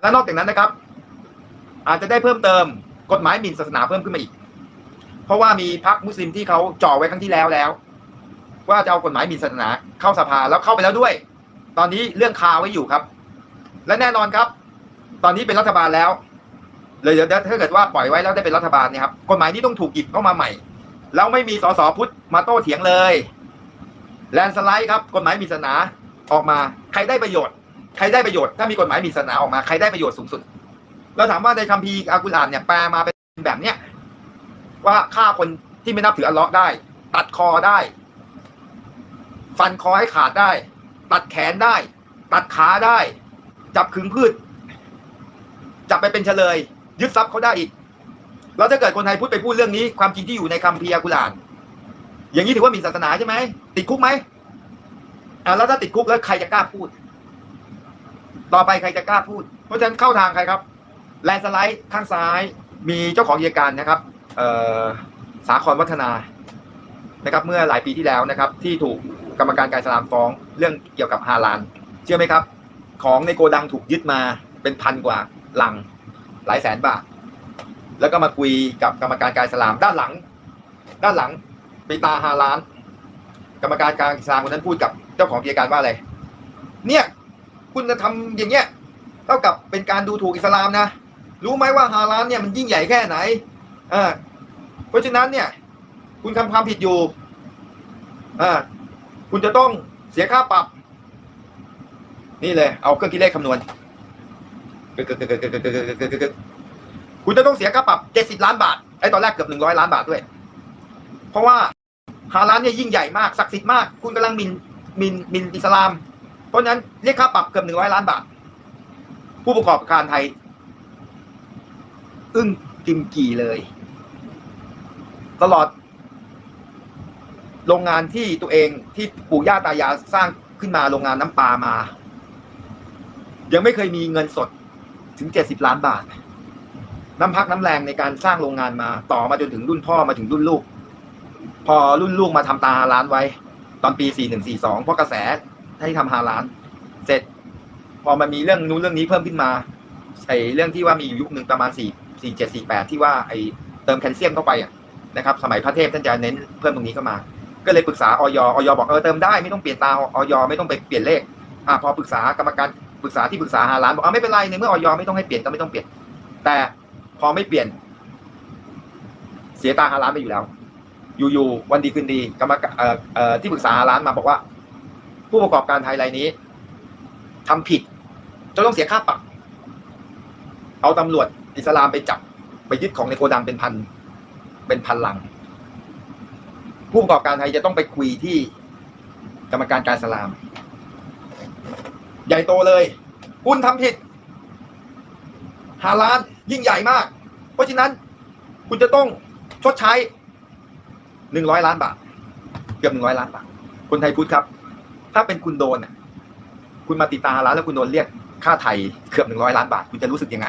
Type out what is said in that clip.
และนอกจากนั้นนะครับ อาจจะได้เพิ่มเติมกฎหมายหมิ่นศาสนาเพิ่มขึ้นมาอีก เพราะว่ามีพรรคมุสลิมที่เขาจ่อไว้ครั้งที่แล้วแล้ว ว่าจะเอากฎหมายหมิ่นศาสนาเข้าสภาแล้วเข้าไปแล้วด้วย ตอนนี้เรื่องคาไว้อยู่ครับ และแน่นอนครับ ตอนนี้เป็นรัฐบาลแล้วเลยเดี๋ยวถ้าเกิดว่าปล่อยไว้แล้วได้เป็นรัฐบาลเนี่ยครับกฎหมายนี้ต้องถูกหยิบเข้ามาใหม่ แล้วไม่มีสสพุทธมาโต้เถียงเลยแลนสไลด์ครับกฎหมายมินศาสนาออกมาใครได้ประโยชน์ ใครได้ประโยชน์ถ้ามีกฎหมายมิ่นศาสนาออกมาใครได้ประโยชน์สูงสุด เราถามว่าในคัมภีร์อัลกุรอานเนี่ยแปลมาเป็นแบบเนี้ยว่าฆ่าคนที่ไม่นับถืออัลเลาะห์ได้ ตัดคอได้ ฟันคอให้ขาดได้ ตัดแขนได้ ตัดขาได้ จับขึงพืช จับไปเป็นเฉลย ยึดทรัพย์เขาได้อีก แล้วถ้าเกิดคนไทยพูดไปพูดเรื่องนี้ ความจริงที่อยู่ในคัมภีร์อัลกุรอาน อย่างนี้ถือว่ามีศาสนาใช่ไหมติดคุกไหมอ่าแล้วถ้าติดคุกแล้วใครจะกล้าพูด ต่อไปใครจะกล้าพูด เพราะฉะนั้นเข้าทางใครครับ แลนสไลด์ข้างซ้ายมีเจ้าของกิจการนะครับเสาครวัฒนานะครับเมื่อหลายปีที่แล้วนะครับ ที่ถูกกรรมการการสลามฟ้องเรื่องเกี่ยวกับฮาลานเชื่อไหมครับ ของในโกดังถูกยึดมาเป็นพันกว่าลังหลายแสนบาท แล้วก็มาคุยกับกรรมการการสลามด้านหลัง ด้านหลังไปตาฮาลาน กรรมการการสลามคนนั้นพูดกับเจ้าของกิจการว่าอะไรเนี่ย คุณจะทำอย่างเงี้ยเท่ากับเป็นการดูถูกอิสลามนะ รู้ไหมว่าฮาลานเนี่ยมันยิ่งใหญ่แค่ไหนอ่าเพราะฉะนั้นเนี่ย คุณทำความผิดอยู่อ่าคุณจะต้องเสียค่าปรับ นี่เลย เอาเครื่องคิดเลขคำนวณคุณจะต้องเสียค่าปรับเจ็ดสิบล้านบาทไอ้ตอนแรกเกือบหนึ่งร้อยล้านบาทด้วย เพราะว่าฮาลานเนี่ยยิ่งใหญ่มากศักดิ์สิทธิ์มาก คุณกำลังมินมินมินอิสลาม ราะนั้นเรียกค่าปรับเกือบหนึ่งร้อยล้านบาท ผู้ประกอบการไทย อึ้งกิมกี่เลย ตลอด โรงงานที่ตัวเองที่ปู่ย่าตายายสร้างขึ้นมาโรงงานน้ำปลามา ยังไม่เคยมีเงินสดถึงเจ็ดสิบล้านบาท น้ำพักน้ำแรงในการสร้างโรงงานมา ต่อมาจนถึงรุ่นพ่อมาถึงรุ่นลูก พอรุ่นลูกมาทำตาฮาร้านไว้ ตอนปีสี่หนึ่งสี่สองเพราะกระแส ให้ทำฮาร้านเสร็จ พอมันมีเรื่องนู้นเรื่องนี้เพิ่มขึ้นมาไอ้เรื่องที่ว่ามีอยู่ยุคหนึ่งประมาณสี่สี่เจ็ดสี่แปดที่ว่าไอ้เติมแคลเซียมเข้าไปอะนะครับ สมัยพระเทพท่านจะเน้นเพิ่มตรงนี้เข้ามา ก็เลยปรึกษาออยออยบอกเออเติมได้ไม่ต้องเปลี่ยนตาออยไม่ต้องไปเปลี่ยนเลขอ่าพอปรึกษากรรมการปรึกษาที่ปรึกษาหาร้านบอกเอาไม่เป็นไรในเมื่อออยไม่ต้องให้เปลี่ยนก็ไม่ต้องเปลี่ยน แต่พอไม่เปลี่ยน เสียตาหาร้านไปอยู่แล้ว อยู่ๆวันดีคืนดีกรรมการเอ่อเอ่อที่ปรึกษาหาร้านมาบอกว่า ผู้ประกอบการไทยรายนี้ทำผิดจะต้องเสียค่าปรับเอาตำรวจอิสลามไปจับไปยึดของในโกดังเป็นพันเป็นพันลัง ผู้ประกอบการไทยจะต้องไปคุยที่กรรมการการอิสลาม ใหญ่โตเลย คุณทำผิดหาล้านยิ่งใหญ่มาก เพราะฉะนั้น คุณจะต้องชดใช้หนึ่งร้อยล้านบาท เกือบหนึ่งร้อยล้านบาท คนไทยพูดครับ ถ้าเป็นคุณโดนคุณมาติตาร้านแล้วคุณโดนเรียกค่าไทยเกือบหนึ่งร้อยล้านบาท คุณจะรู้สึกยังไง